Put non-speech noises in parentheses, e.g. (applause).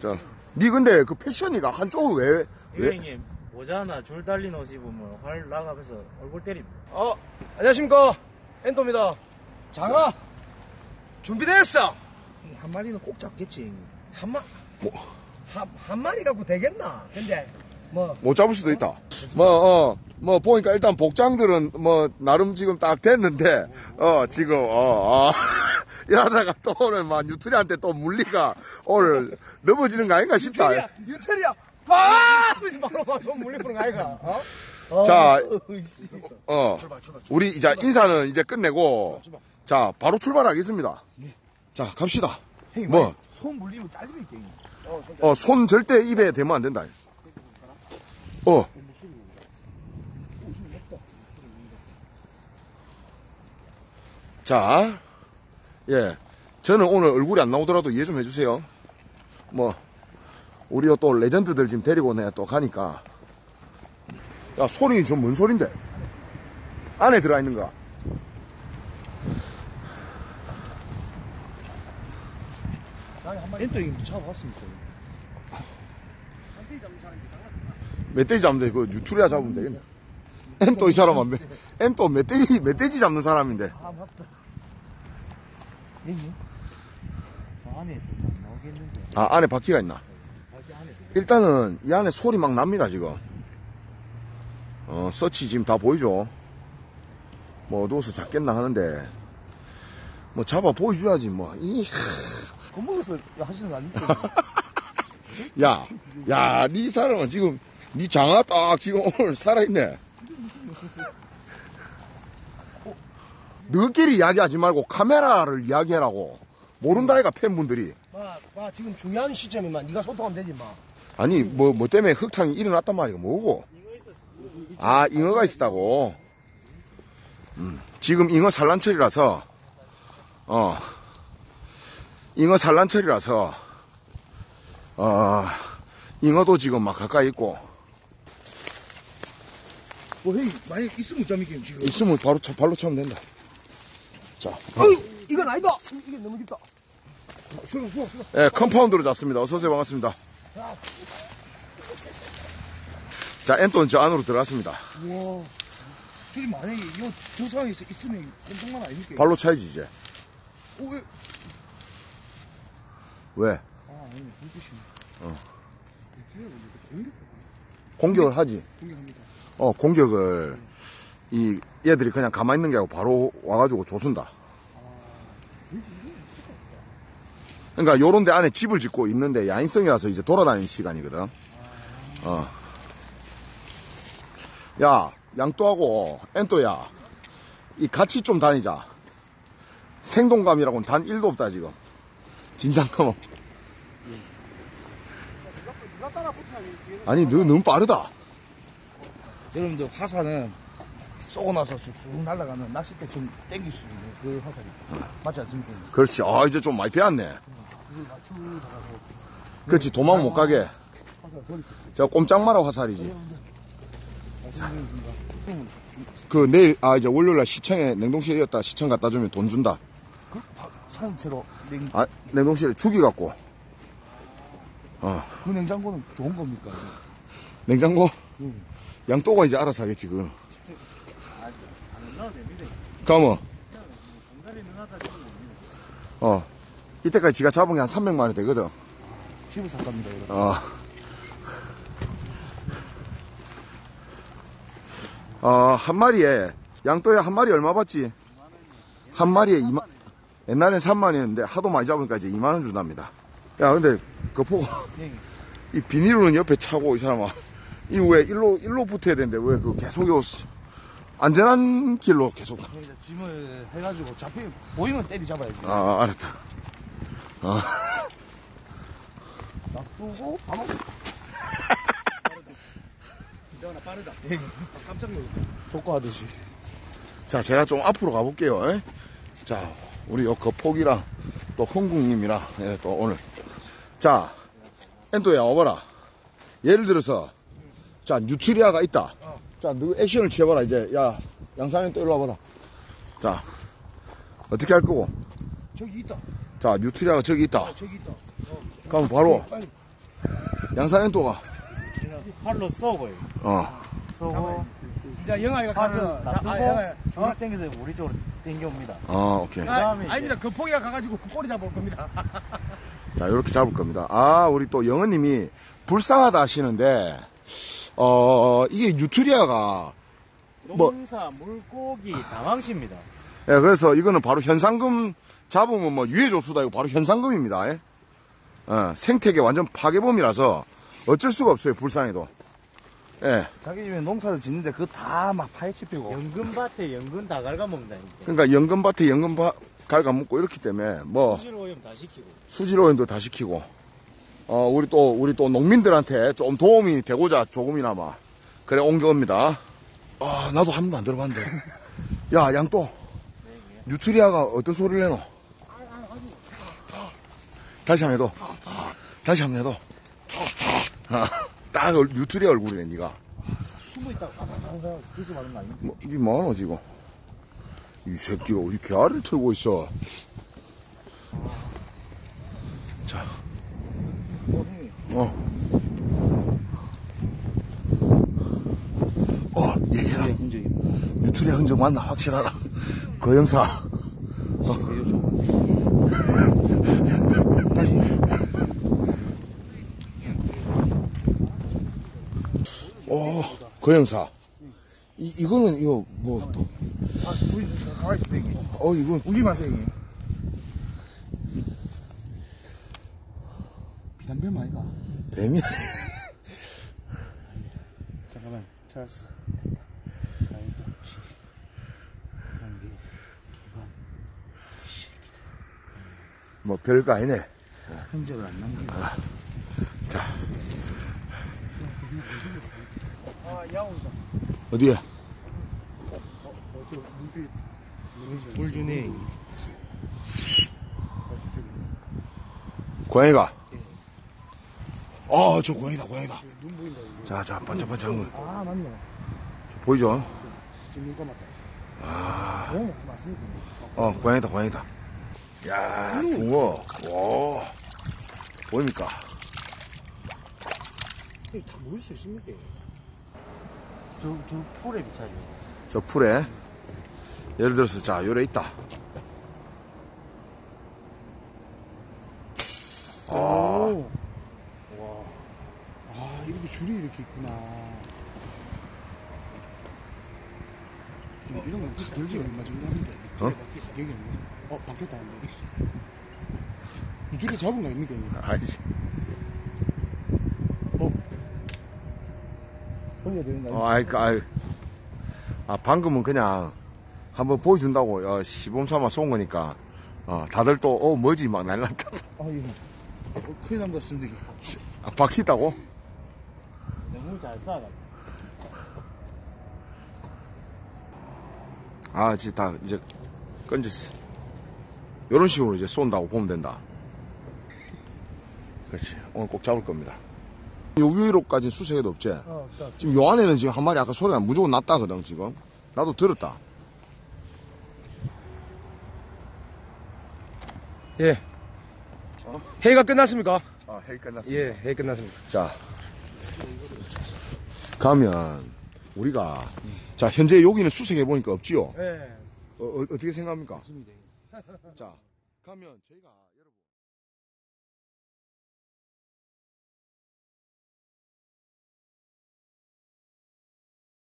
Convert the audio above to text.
자, 니 근데 그 패션이가 한쪽은 왜, 왜? 형님 모자나 줄 달린 옷 입으면 활 나가면서 얼굴 때립. 어, 안녕하십니까. 엔토입니다. 장아, 준비됐어. 한 마리는 꼭 잡겠지. 한 마, 뭐. 한, 한 마리 갖고 되겠나? 근데, 뭐, 못 잡을 수도 있다. 뭐, 어, 뭐, 보니까 일단 복장들은 뭐, 나름 지금 딱 됐는데, 어, 지금, 어, 어. (laughs) 이러다가 또 오늘 막 뉴트리한테 또 물리가 오늘 넘어지는 거 아닌가 싶다. 유철이야. 아! 하면서 바로 막손 물리푸는 거 아이가? 어? 어, 자. 어, 출발, 출발, 출발. 우리 이제 인사는 이제 끝내고, 자, 바로 출발하겠습니다. 자, 갑시다. 형님, 뭐? 손 물리면 짜증이 있게. 어, 손 어, 손 절대 입에 대면 안 된다. 어. 자, 예. 저는 오늘 얼굴이 안 나오더라도 이해 좀 해주세요. 뭐, 우리 또 레전드들 지금 데리고 내가 또 가니까. 야, 소리 좀 뭔 소린데? 안에 들어가 있는 거야. 엔토 형님 잡아봤습니까? 멧돼지 잡는데 그 뉴트리아 잡으면 되겠네. 엔또 이 사람 안 멧, 엔또 멧돼지, 멧돼지 잡는 사람인데. 아, 맞다. 형님 저 안에 있어서 안 나오겠는데. 아, 안에 바퀴가 있나? 안에. 일단은 이 안에 소리 막 납니다, 지금. 어, 서치 지금 다 보이죠? 뭐 어두워서 잡겠나 하는데, 뭐 잡아 보여줘야지, 뭐. 이, 겁먹어서 하시는 거 아닙니까? (laughs) 야, 야, 니 사람은 지금, 니 장아 딱 지금 (laughs) 오늘 살아있네. 너끼리 이야기하지 말고 카메라를 이야기해라고. 모른다, 이가 팬분들이. 마, 마, 지금 중요한 시점이만 네가 소통하면 되지, 마. 아니, 뭐, 뭐 때문에 흑탕이 일어났단 말이야. 뭐고? 아, 잉어가 있었다고? 음, 지금 잉어 산란철이라서, 어, 잉어 산란철이라서, 어, 잉어도 지금 막 가까이 있고, 뭐, 형님, 만약 있으면 잡니까, 지금? 있으면 바로, 차- 발로 차면 된다. 자, 어, 이건 아니다! 이게 너무 깊다. 수고, 수고, 수고. 예, 컴파운드로 잡습니다. 어서오세요. 반갑습니다. 자, 엔톤 저 안으로 들어갔습니다. 우와. 저기 만약에 이, 저 상황에서 있으면 엄청난 아닙니까? 발로 차야지, 이제. 오, 왜? 왜? 아, 아니, 불빛이네. 어. 공격, 공격을 하지. 공격합니다. 어, 공격을, 이, 얘들이 그냥 가만히 있는 게 아니고 바로 와가지고 조순다. 그러니까 요런 데 안에 집을 짓고 있는데 야인성이라서 이제 돌아다니는 시간이거든. 어. 야, 양또하고 엔또야. 이 같이 좀 다니자. 생동감이라고는 단 1도 없다, 지금. 긴장감 없. 아니, 너 너무 빠르다. 여러분들, 화산은 쏘고 나서 쭉 날아가는 낚싯대 좀 땡길 수 있는 그 화살이. 맞지 않습니까? 그렇지. 아, 이제 좀 많이 배웠네. 그렇지. 도망 못 가게. 화살 저 꼼짝마라 화살이지. 그 내일, 아, 이제 월요일 날 시청에 냉동실이었다. 시청 갖다 주면 돈 준다. 그 사용체로 냉, 아, 냉동실에 죽이 갖고. 어. 그 냉장고는 좋은 겁니까? 냉장고? 응. 양또가 이제 알아서 하겠지, 그. 됩니다. 어. 이때까지 지가 잡은 게 한 300만 원 되거든. 집을 샀답니다, 여러분. 어. 어, 한 마리에, 양또야 한 마리 얼마 받지? 한 마리에 2만, 옛날엔 3만원이었는데 하도 많이 잡으니까 이제 2만원 준답니다. 야, 근데, 그 네. (laughs) 이 비닐은 옆에 차고, 이 사람아. 이 왜, 일로, 일로 붙어야 되는데, 왜 그 계속 요, 안전한 길로 계속. 그러니까 짐을 해가지고 잡히 보이면 때리 잡아야지. 아, 알았다. 놔두고 바로 (laughs) 이거나 빠르다. 깜짝 놀랐어. 독거하듯이. 자, 제가 좀 앞으로 가볼게요. 에? 자, 우리 요 거폭이랑 또 흥국님이랑 예, 또 오늘. 자, 엔또야, 와봐라. 예를 들어서, 자, 뉴트리아가 있다. 자, 너 액션을 취해봐라, 이제. 야, 양산이 또 일로 와봐라. 자, 어떻게 할 거고? 저기 있다. 자, 뉴트리아가 저기 있다. 저기 있다. 그럼 바로, 빨리. 양산 엔도가. 팔로 쏘고요. 어. 쏘고 이제 영아이가 가서 자, 아, 놔두고 영아이. 줄을 당겨서 우리 쪽으로 당겨옵니다. 어, 오케이. 아, 아닙니다. 그 포기가 가가지고 그 꼬리 잡을 겁니다. 자, 이렇게 잡을 겁니다. 아, 우리 또 영은님이 불쌍하다 하시는데, 어, 이게 뉴트리아가, 뭐- 농사, 물고기, 다망시입니다. 예, 그래서 이거는 바로 현상금 잡으면 뭐 유해 조수다. 이거 바로 현상금입니다. 예? 어, 생태계 완전 파괴범이라서 어쩔 수가 없어요. 불쌍해도. 예. 자기 집에 농사를 짓는데 그거 다 막 파헤치 피고. 연근밭에 연근 다 갉아먹는다. 그러니까 연금밭에 연금 갉아먹고 이렇기 때문에 뭐 수질 오염 다 시키고. 수질 오염도 다 시키고, 어, 우리 또, 우리 또 농민들한테 좀 도움이 되고자 조금이나마, 그래, 옮겨옵니다. 아, 나도 한 번도 안 들어봤는데. (laughs) 야, 양또, 뉴트리아가 어떤 소리를 내노? 다시 한번 해도. 다시 한번 해도. 아, (laughs) 딱 얼- 뉴트리아 얼굴이네, 니가. 숨어 있다가 항상 기스 거 아니야? 뭐, 니 뭐하노, 지금? 이 새끼가 우리 개알을 털고 있어. 어. 어, 얘기해라. 뉴트리아 흔적 맞나? 확실하라. 그 형사. 다시. 어, 그 형사. 이, 이거는, 이거, 뭐, 또, 아, 우리 가만히 있어, 형님. 어, 이건 울지 마세요, 형님. 비단뱀 아이가? 뱀이. 잠깐만, 찾았어. 뭐, 별거 아니네. 흔적을 안 남기고. 자, 아, 야옹이다. 어디에? 어, 저 눈빛. 물 주네. 고양이가. 어, 저 고양이다, 고양이다. 눈 보인다, 이거. 자, 자, 반짝반짝 한 거. 아, 맞네. 저 보이죠? 지금 눈 감았다. 아. 어, 맞습니다. 어, 고양이다, 고양이다. 야, 붕어. 와. 보입니까? 다 모일 수 있습니까? 저, 저 풀에 비차죠. 저 풀에. 예를 들어서, 자, 요래 있다. 오. 와. 아, 줄이 이렇게 있구나. 이거 이런 건 들지 얼마 정도 하는데? 어? 가격이 얼마? 어, 바뀌었다, 근데. 이 줄이 잡은 거 아닙니까, 이거? 아이씨. 어. 돌려야 되는 거 어, 아이, 그, 아이. 아, 방금은 그냥 한번 보여준다고, 어, 시범 삼아 쏜 거니까, 어, 다들 또, 어, 뭐지, 막 날랐다. 아, 이거. 어, 큰일 난 것 같습니다, 이게. 아, 박히다고? 잘 싸가. 아, 이제 다, 이제, 건졌어. 요런 식으로 이제 쏜다고 보면 된다. 그렇지. 오늘 꼭 잡을 겁니다. 요 위로까지 수색해도 없지? 어, 자, 지금 요 안에는 지금 한 마리 아까 소리가 무조건 났다거든, 지금. 나도 들었다. 예. 회의가 끝났습니까? 아, 회의 끝났습니다. 예, 회의 끝났습니다. 자, 가면, 우리가, 자, 현재 여기는 수색해 보니까 없지요? 예. 어, 어, 어떻게 생각합니까? 맞습니다. 자, 가면 저희가.